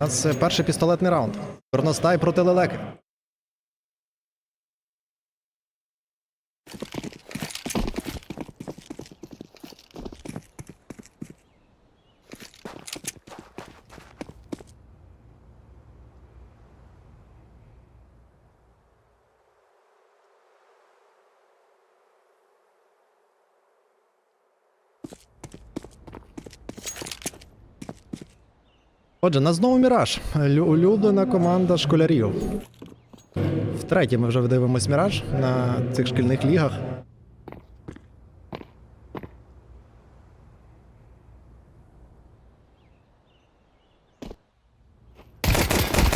У нас е, перший пістолетний раунд. Горностай проти лелеки. Отже, на знову Міраж. Улюблена команда школярів. Втретє ми вже дивимось Міраж на цих шкільних лігах.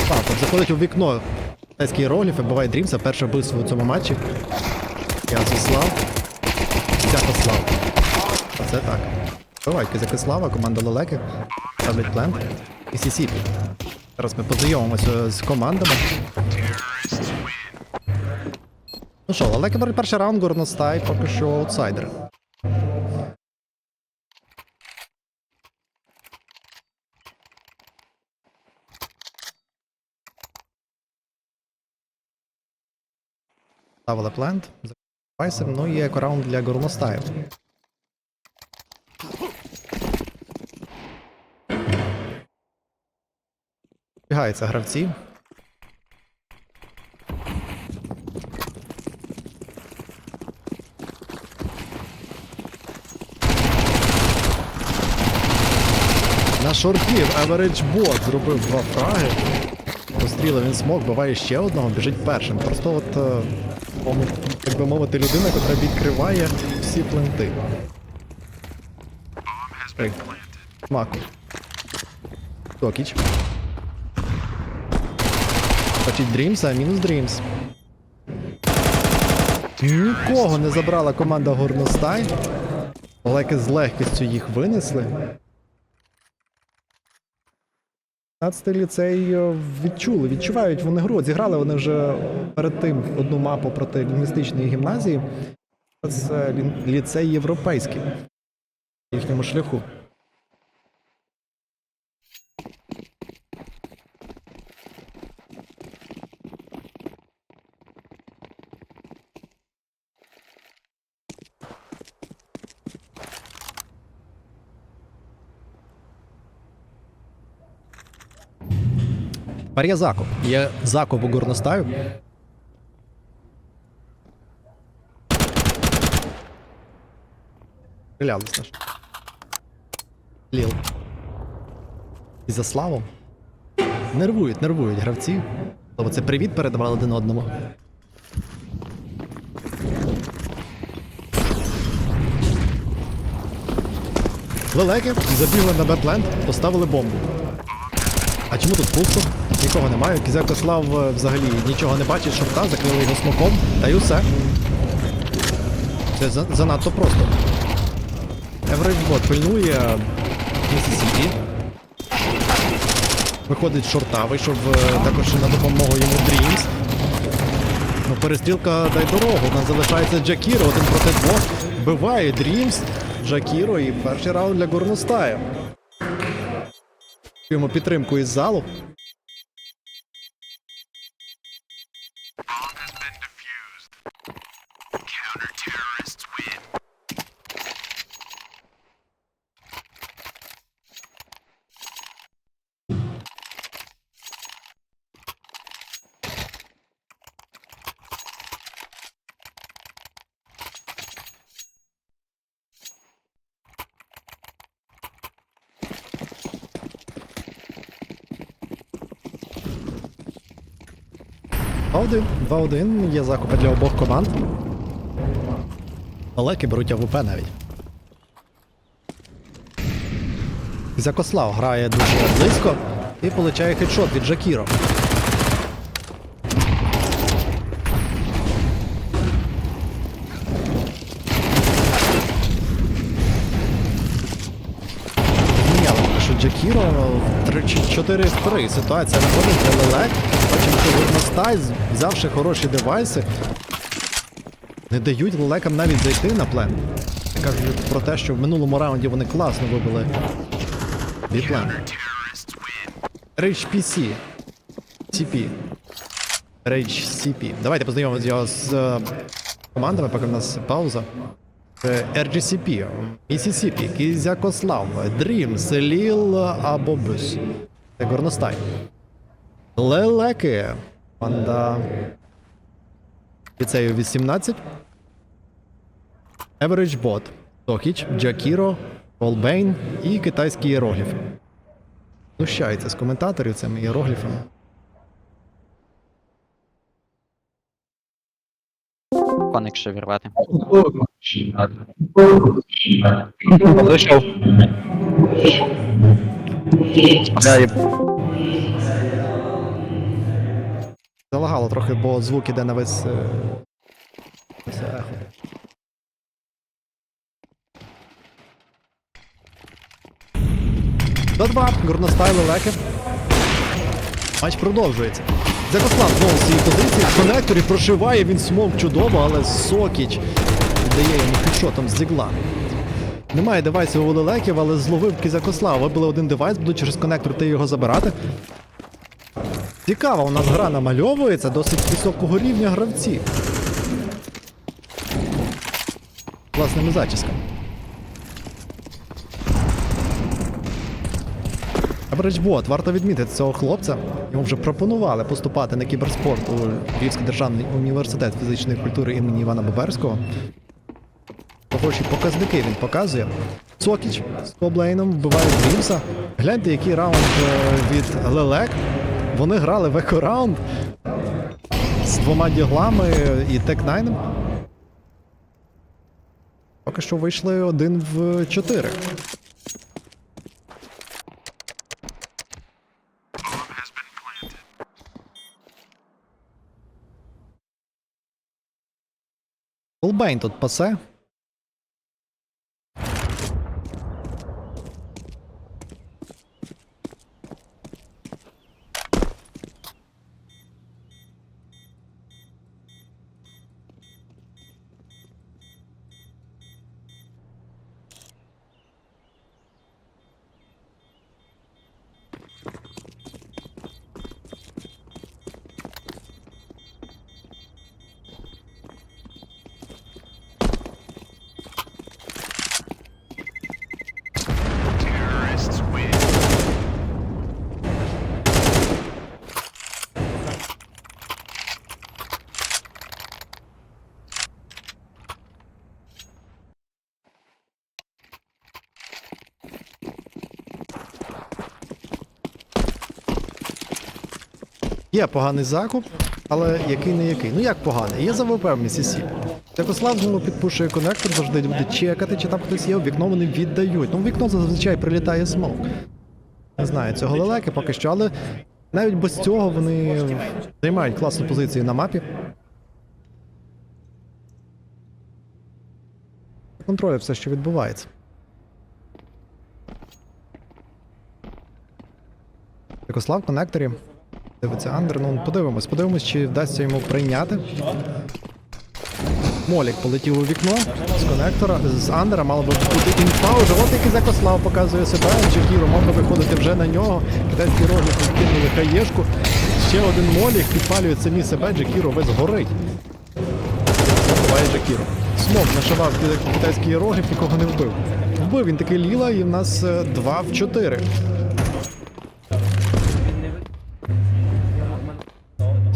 Так, от заходить у вікно китайський ролів і буває Дрімса, перше вбивство у цьому матчі. Язуслав. Святослав. Оце так. Бувай, Кизякислава, команда Лелеки. Ставлять плент. І Сісіпі. Зараз ми познайомимося з командами. Ну що, Лелеки беруть перший раунд, Горностай поки що аутсайдер. Ставили плент. Ну і екораунд для Горностаю. Бігаються гравці. На шорті Average Bot зробив два фраги. Пострілив він смок, буває ще одного, біжить першим. Просто от, е, пом- так би мовити, людина, яка відкриває всі пленти. Ей, Маку. Токіч. Бачить Дрімса, а мінус Дрімс. Нікого не забрала команда Горностай. Олеки з легкістю їх винесли. 15 ліцей е, відчули, відчувають вони гру. Зіграли вони вже перед тим одну мапу проти лінгвістичної гімназії. Це ліцей європейський. в Їхньому шляху. Тепер є закоп. Є закоп у горностаю. Стрілялись наш. Ліл. І за славу. Нервують, нервують гравці. Тобто це привіт передавали один одному. Лелеки забігли на бетленд, поставили бомбу. А чому тут пусто? Нікого немає. Кізякослав е, взагалі нічого не бачить, шорта, закрили його смоком, та й усе. Це занадто просто. Еврейбот пильнує Місісіпі. Виходить шорта, вийшов е, також на допомогу йому Дрімс. Ну, перестрілка дай дорогу. У нас залишається Джакіро, один проти двох. Вбиває Дрімс, Джакіро і перший раунд для Горностая. Чуємо підтримку із залу. Два-один. 2-1. Є закупи для обох команд. Олеки беруть АВП навіть. Зякослав грає дуже близько і получає хедшот від Джакіро. Зміняли поки що Джакіро 4 в 3. Ситуація виходить для Лелек. Бачимо, Горностай, взявши хороші девайси, не дають лелекам навіть зайти на плен. Кажуть про те, що в минулому раунді вони класно вибили біплен. RHPC. CP. RHCP. Давайте познайомимося його з е, командами, поки в нас пауза. Е, RGCP, Mississippi, Кізякослав, Dreams, Ліл або Бус. Це горностай. Лелеки. Команда ліцею 18. Average Bot, Тохіч, Джакіро, Колбейн і китайський іерогліф. Знущається з коментаторів цими іерогліфами. Кон, якщо вірвати. Вийшов. Залагало трохи, бо звук іде на весь. е, ехо. До 2, горностай лелеки. Матч продовжується. Закослав знову з позиції. В конекторі прошиває він смок чудово, але Сокіч дає йому хедшотом з зігла. Немає девайсів у лелеків, але зловив Кізякослав. Вибили один девайс, будуть через конектор ти його забирати. Цікаво, у нас гра намальовується досить високого рівня гравці. Класними зачісками. Абриджбот, варто відмітити цього хлопця. Йому вже пропонували поступати на кіберспорт у Львівський державний університет фізичної культури імені Івана Боберського. Хороші показники він показує. Сокіч з Коблейном вбиває Дрімса. Гляньте, який раунд е, від Лелек. Вони грали в еко-раунд з двома діглами і Тек-9. Поки що вийшли один в чотири. Колбейн тут пасе. Є поганий закуп, але який не який. Ну як поганий? Є ЗВП в Місісіпі. Якослав знову підпушує конектор, завжди буде чекати, чи там хтось є, вікно вони віддають. Ну, вікно зазвичай прилітає смок. Не знаю цього лелеки поки що, але навіть без цього вони займають класну позицію на мапі. Контролює все, що відбувається. Якослав в коннекторі. Дивиться Андер, ну подивимось, подивимось, чи вдасться йому прийняти. Молік полетів у вікно з конектора, з Андера мало би бути інфа уже. От який Закослав показує себе, Джекіро мав виходити вже на нього. Китайський роги кинули хаєшку. Ще один молік підпалює самі себе, Джекіро весь горить. Буває Джекіро. Смок нашивав китайський рогів, нікого не вбив. Вбив він таки Ліла, і в нас 2 в 4.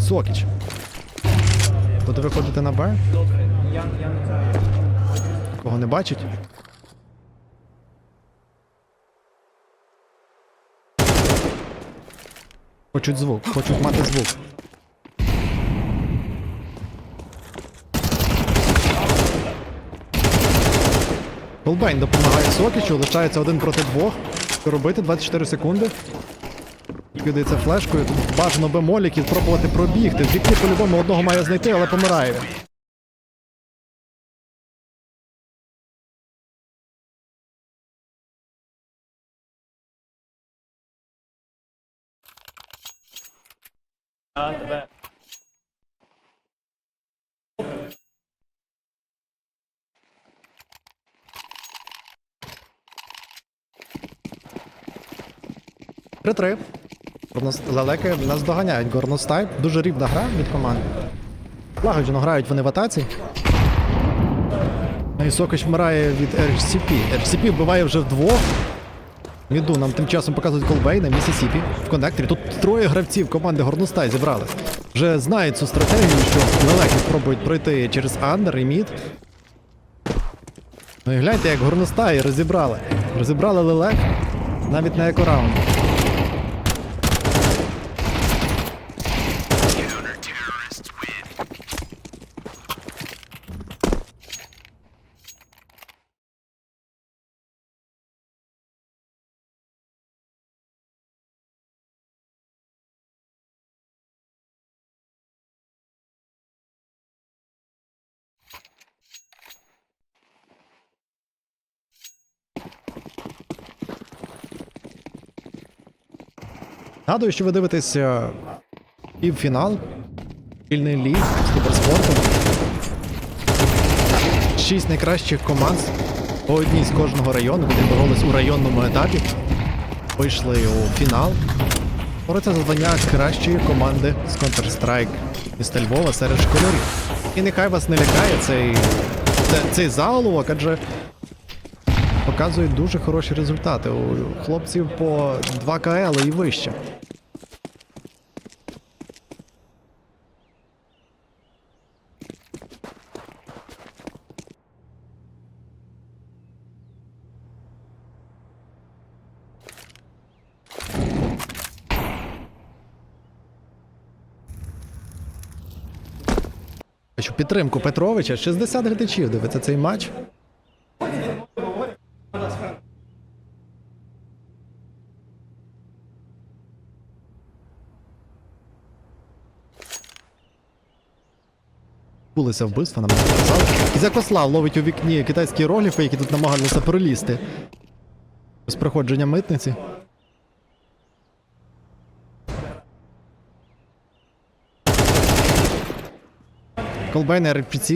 Сокіч. Буде виходити на Б? Кого не бачить? Хочуть звук, хочуть мати звук. Голбейн допомагає Сокічу, лишається один проти двох. Що робити? 24 секунди. Кидається флешкою, тут бажано би моліків пробувати пробігти. В вікні по-любому одного має знайти, але помирає. він. Три-три. Горнос- Лелеки нас доганяють. Горностай. Дуже рівна гра від команд. Лагоджено грають вони в атаці. І Сокоч вмирає від RCP. RCP вбиває вже вдвох. Міду нам тим часом показують Колбейна, Місісіпі в коннекторі. Тут троє гравців команди Горностай зібрались. Вже знають цю стратегію, що лелеки спробують пройти через Андер і Мід. Ну і гляньте, як Горностай розібрали. Розібрали лелек навіть на екораунді. Нагадую, що ви дивитеся півфінал, спільний ліг з кіберспорту. Шість найкращих команд по одній з кожного району, які боролись у районному етапі. Вийшли у фінал. Бореться за звання кращої команди з Counter-Strike міста Львова серед школярів. І нехай вас не лякає цей, це- цей заголовок, адже показують дуже хороші результати. У хлопців по 2 КЛ і вище. Хочу підтримку Петровича. 60 глядачів дивиться цей матч. Булися вбивства, нам не сказали. Ловить у вікні китайські роліфи, які тут намагалися пролізти. З проходження митниці. Колбейн РПЦ.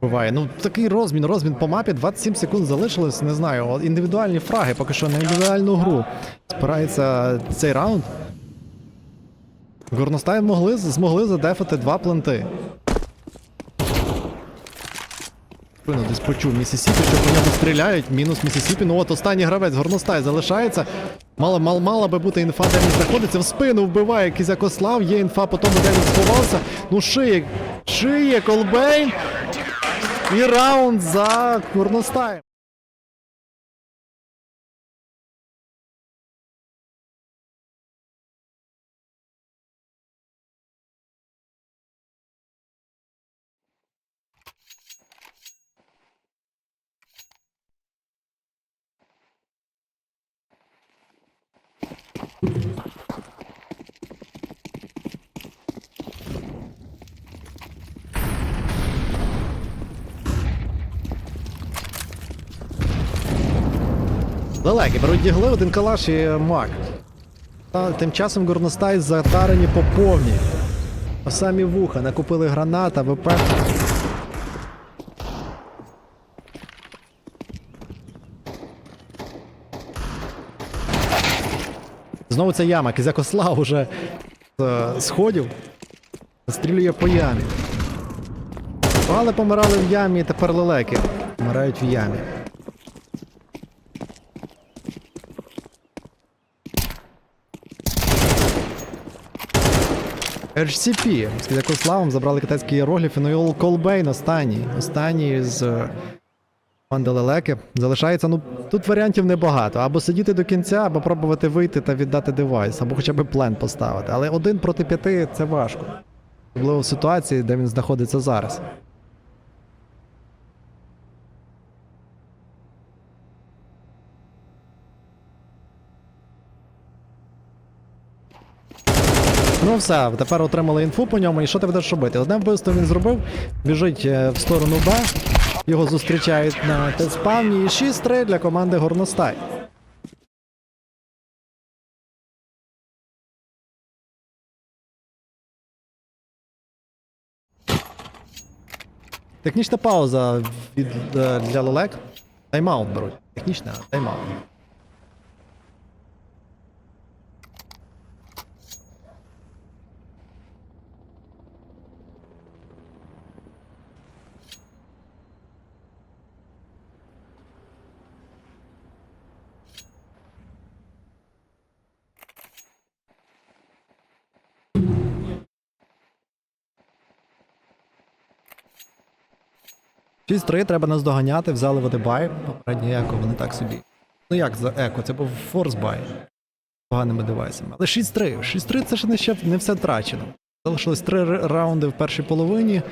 Буває. Ну, такий розмін, розмін по мапі, 27 секунд залишилось, не знаю. Індивідуальні фраги, поки що на індивідуальну гру. Спирається цей раунд. Горностай могли, змогли задефати два планти. Ну, десь почув Місісіпі, що по ньому стріляють. Мінус Місісіпі. Ну от останній гравець Горностай залишається. Мала, мал, мала би бути інфа, де він знаходиться. В спину вбиває Кізякослав. Є інфа по тому, де він сховався. Ну шиє, шиє Колбейн. І раунд за Горностаєм. Далекі, беруть дігли, один калаш і мак. Та тим часом Горностай затарені по повній. По самі вуха, накупили гранат, АВП. Знову ця яма, Кізякослав уже з е, сходів стрілює по ямі. Але помирали в ямі, тепер лелеки. Помирають в ямі. HCP з Кізякославом забрали китайський іерогліф і Колбейн останній. Останній з е. Залишається, ну тут варіантів небагато. Або сидіти до кінця, або пробувати вийти та віддати девайс, або хоча б плен поставити. Але один проти п'яти це важко. Особливо в ситуації, де він знаходиться зараз. Ну все, тепер отримали інфу по ньому, і що ти будеш робити? Одне вбивство він зробив, біжить е, в сторону Б, його зустрічають на теспавні і 6-3 для команди Горностай. Технічна пауза від, е, для Лелек. Тайм-аут беруть. Технічна, тайм-аут. 6-3 треба нас доганяти, взяли вони бай. Попереднє еко, вони так собі. Ну як за еко, це був форс бай. Поганими девайсами. Але 6-3. 6-3 це ж не ще не все втрачено. Залишилось 3 раунди в першій половині.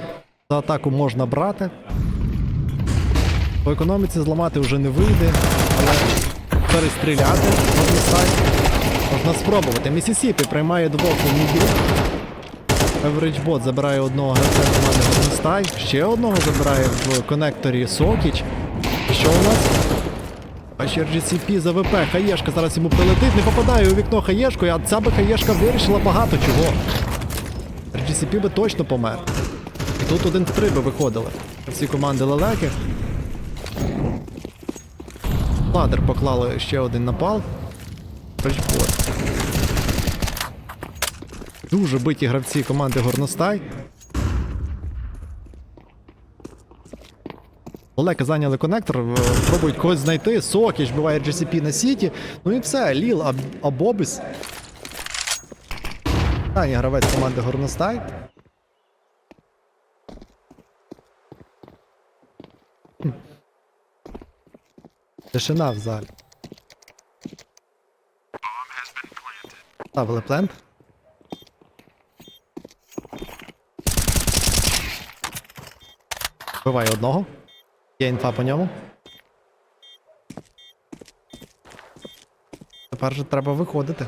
За атаку можна брати. По економіці зламати вже не вийде, але перестріляти сайт. Можна спробувати. Місісіпі приймає двох у міді. Bot забирає одного гравця команди Горностай, ще одного забирає в конекторі Сокіч. Що у нас? Бачиш, RGCP за ВП, Хаєшка зараз йому прилетить, не попадає у вікно Хаєшку, а ця би Хаєшка вирішила багато чого. RGCP би точно помер. І тут один в три би виходили. Всі команди лелеки. Ладер поклали ще один напал. Дуже биті гравці команди Горностай. Олеки зайняли конектор, е, пробують когось знайти. Сокіч буває GCP на сіті. Ну і все, Ліл, Аб- Абобіс. Останній гравець команди Горностай. Тишина в залі. Ставили плент. Вбиває одного. Є інфа по ньому. Тепер же треба виходити.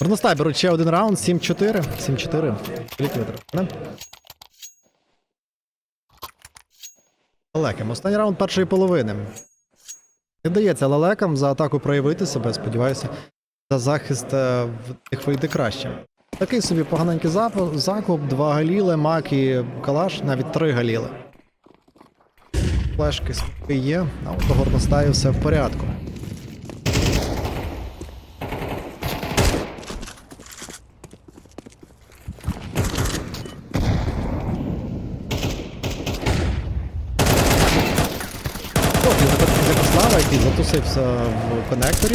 Горностай беруть ще один раунд, 7-4. 7-4. Ліквідер. Лелекам. Останній раунд першої половини. Не дається лелекам за атаку проявити себе, сподіваюся. За захист е, в них вийде краще. Такий собі поганенький закуп, два галіли, мак і калаш, навіть три галіли. Флешки свої є, а от у горностаю все в порядку. Який затусився в конекторі.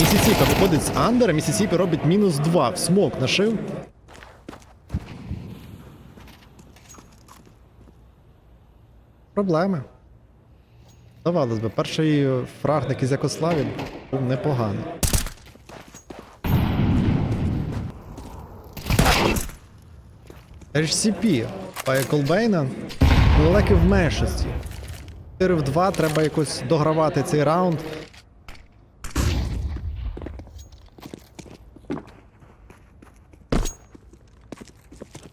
Місісіпі виходить з андера, Місісіпі робить мінус 2. В смок нашив. Проблеми. Здавалось би, перший фраг на Якославі був непоганий. HCP Пає Колбейна. Далеки в меншості. 4 в 2, треба якось догравати цей раунд.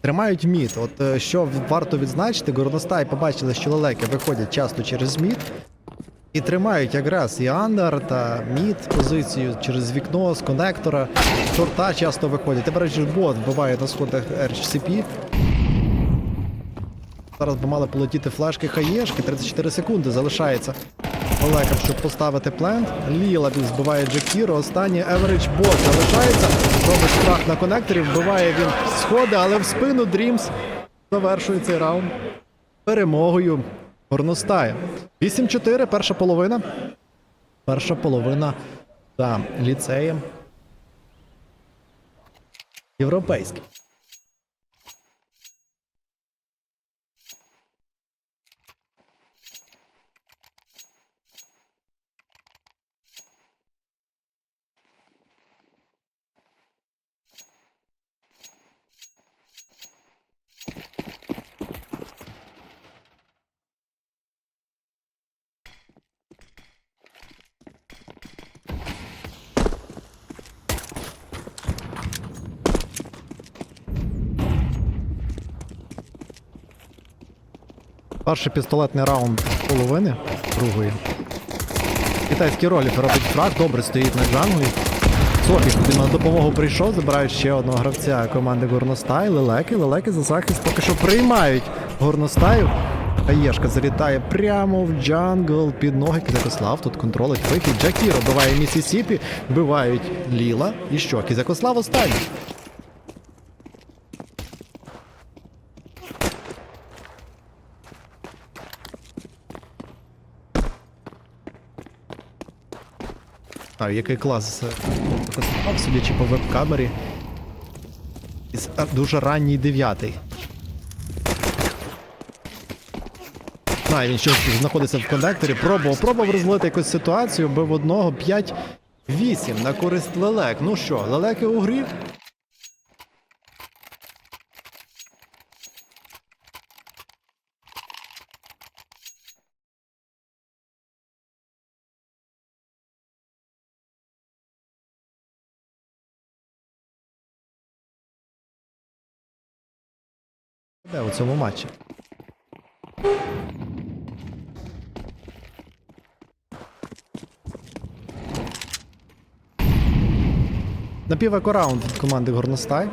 Тримають мід. От е, що варто відзначити, Горностай побачили, що лелеки виходять часто через мід. І тримають якраз і андер та мід позицію через вікно з конектора. Шорта часто виходять. Тепер ж бот вбиває на сходах RCP. Зараз би мали полетіти флешки хаєшки, 34 секунди залишається. Олекам, щоб поставити плент. Ліла збиває Джекіро. Останній Average бот залишається. Робить страх на конекторі, вбиває він сходи, але в спину Дрімс завершує цей раунд перемогою Горностая. 8-4, перша половина. Перша половина за ліцеєм. Європейський. Перший пістолетний раунд половини другої. Китайський ролік робить фраг, добре стоїть на джанглі. Софік тобі на допомогу прийшов, забирають ще одного гравця команди Горностай, Лелеки. Лелеки за захист поки що приймають Горностаю. Хаєшка залітає прямо в джангл під ноги Кізякослав. Тут контролить вихід. Джакіро биває Місісіпі, вбивають Ліла. І що? Кізякослав останній. А, який клас показав, судячи по веб-камері. Дуже ранній дев'ятий. А, він щось знаходиться в коннекторі. Пробував, пробував розлити якусь ситуацію, бив одного 5-8 на користь лелек. Ну що, лелеки у грі? Де у цьому матчі? Напівекораунд від команди Горностай.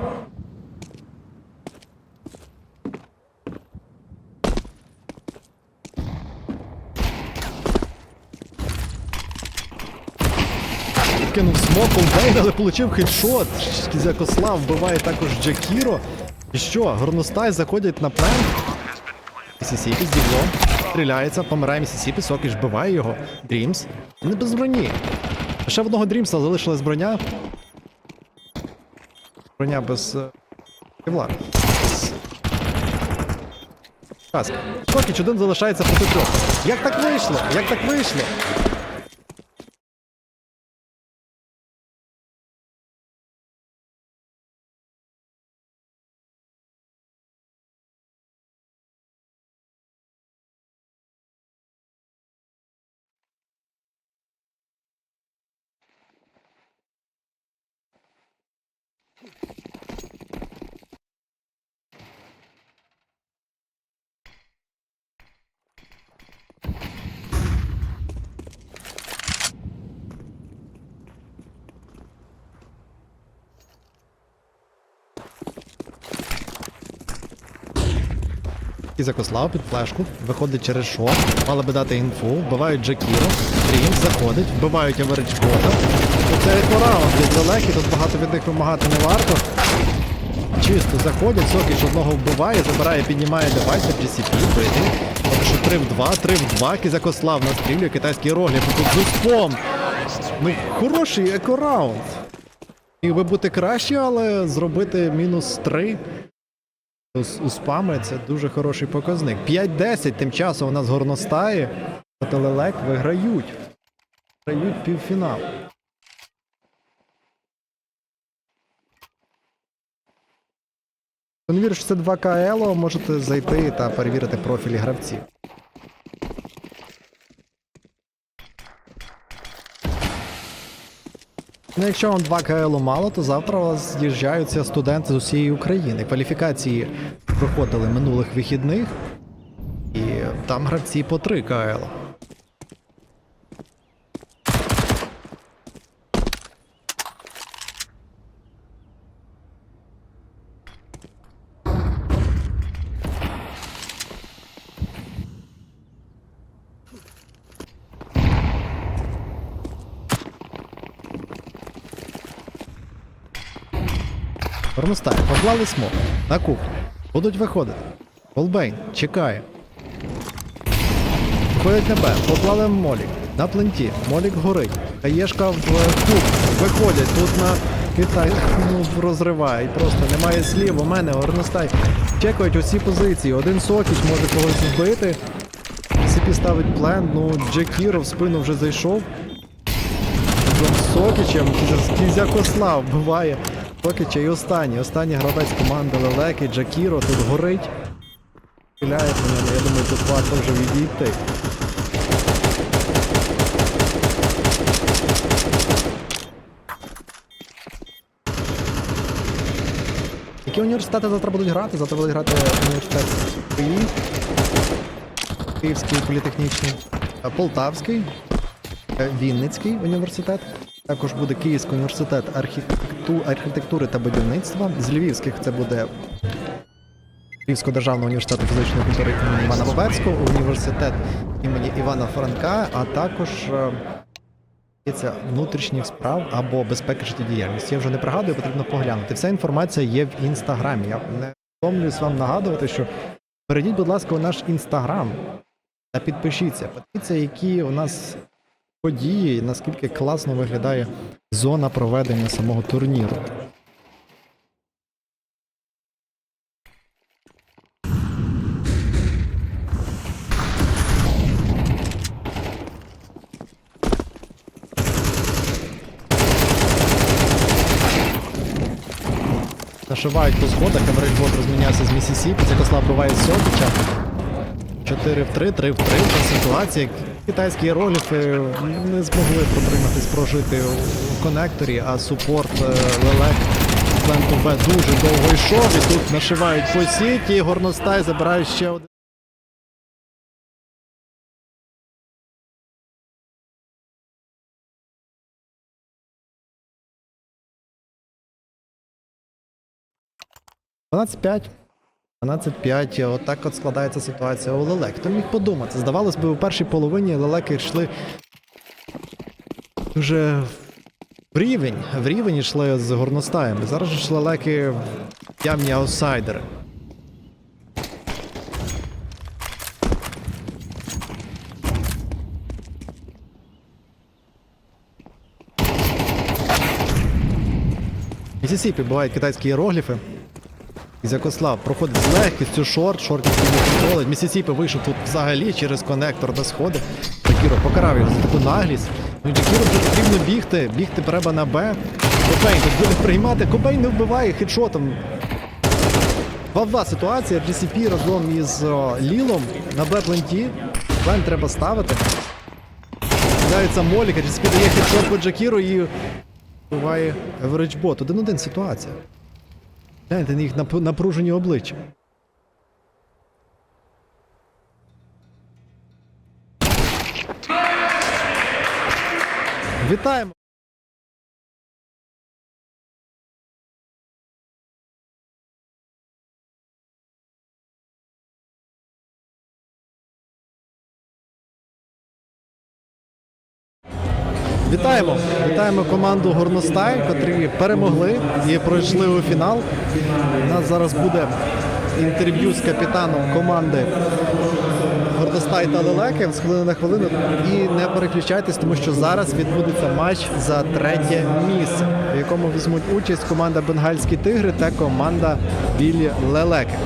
Кинув смоком але получив хедшот. Кізякослав вбиває також Джакіро. І що, Горностай заходять на плен. Місісіпі з діглом. Стріляється, помирає Місісіпі, Сокіш вбиває його. Дрімс. Не без броні. Ще в одного Дрімса залишилась броня. Броня без. е, Кевлара. Без- Каска. Сокіч один залишається проти трьох. Як так вийшло? Як так вийшло? Кізякослав під флешку, виходить через шор, мали би дати інфу, вбивають Джакіро, Дрім заходить, вбивають Аверичбота. Це екораунд від далекі, тут багато від них вимагати не варто. Чисто заходять, Сокіч одного вбиває, забирає, піднімає девайс, GCP, битий. Поки що 3 в 2, 3 в 2, Кізякослав настрілює, китайський роглів, тут з успом. Ну, хороший екораунд. Міг би бути краще, але зробити мінус 3 у спами це дуже хороший показник. 5-10 тим часом у нас горностає, а Телелек виграють. Виграють півфінал. Конвір 62 КЛО, можете зайти та перевірити профілі гравців. Ну, якщо вам 2 КЛ мало, то завтра у вас з'їжджаються студенти з усієї України. Кваліфікації проходили минулих вихідних, і там гравці по 3 КЛ. Горностай, поклали смок. На кухню. Будуть виходити. Волбейн чекає. Виходять на Б, поклали молік. На пленті, молік горить. Хаєшка в куб. Виходять тут на Китай. Ну, розриває. Просто немає слів. У мене горностай. Чекають усі позиції. Один сокіч може когось вбити. Сипі ставить плен. Ну, Джекіро в спину вже зайшов. З Сокічем Кізякослав вбиває Сокіча і останній. Останній гравець команди Лелеки, Джакіро тут горить. Стріляє по ньому, я думаю, тут варто вже відійти. Які університети завтра будуть грати? Завтра будуть грати університет Київ, Київський політехнічний, е, Полтавський, е, Вінницький університет. Також буде Київський університет архітекту- архітектури та будівництва. З Львівських це буде Львівського державного університету фізичної культури імені Івана Боберського, університет імені Івана Франка, а також е, внутрішніх справ або безпеки життєдіяльності. Я вже не пригадую, потрібно поглянути. Вся інформація є в інстаграмі. Я не втомлююсь вам нагадувати, що перейдіть, будь ласка, у наш інстаграм та підпишіться. Подивіться, які у нас події, наскільки класно виглядає зона проведення самого турніру. Нашивають по сходах, Еврейбот розмінявся з Місісіпі, Закослав буває Сокіча. 4 в 3, 3 в 3 Це ситуація. Китайські іерогліфи не змогли протриматись, прожити у конекторі, а супорт е, Лелек Пленту Б дуже довго йшов і тут нашивають по сіті, Горностай забирає ще один. «12-5». 12-5, отак от складається ситуація у Лелек. Хто міг подумати? Здавалось би, у першій половині Лелеки йшли вже в рівень, в рівень йшли з горностаями. Зараз ж Лелеки явні аутсайдери. Місісіпі бувають китайські іерогліфи. Зякослав проходить з легкістю шорт, шорт не контролить. Місісіпи вийшов тут взагалі через конектор до сходи. Джакіро покарав його за таку наглість. Ну Джакіро вже потрібно бігти, бігти треба на Б. Кобейн тут буде приймати. Кобейн не вбиває хедшотом. 2-2 ситуація. GCP разом із о, Лілом на Б пленті. Плен треба ставити. Кидається Моліка, GCP дає хедшот по Джакіру і буває Евереджбот. 1-1 ситуація. Гляньте на їх напружені обличчя. Вітаємо! Вітаємо команду Горностай, котрі перемогли і пройшли у фінал. У нас зараз буде інтерв'ю з капітаном команди Горностай та Лелеки з хвилини на хвилину. І не переключайтесь, тому що зараз відбудеться матч за третє місце, в якому візьмуть участь команда Бенгальські тигри та команда Білі Лелеки.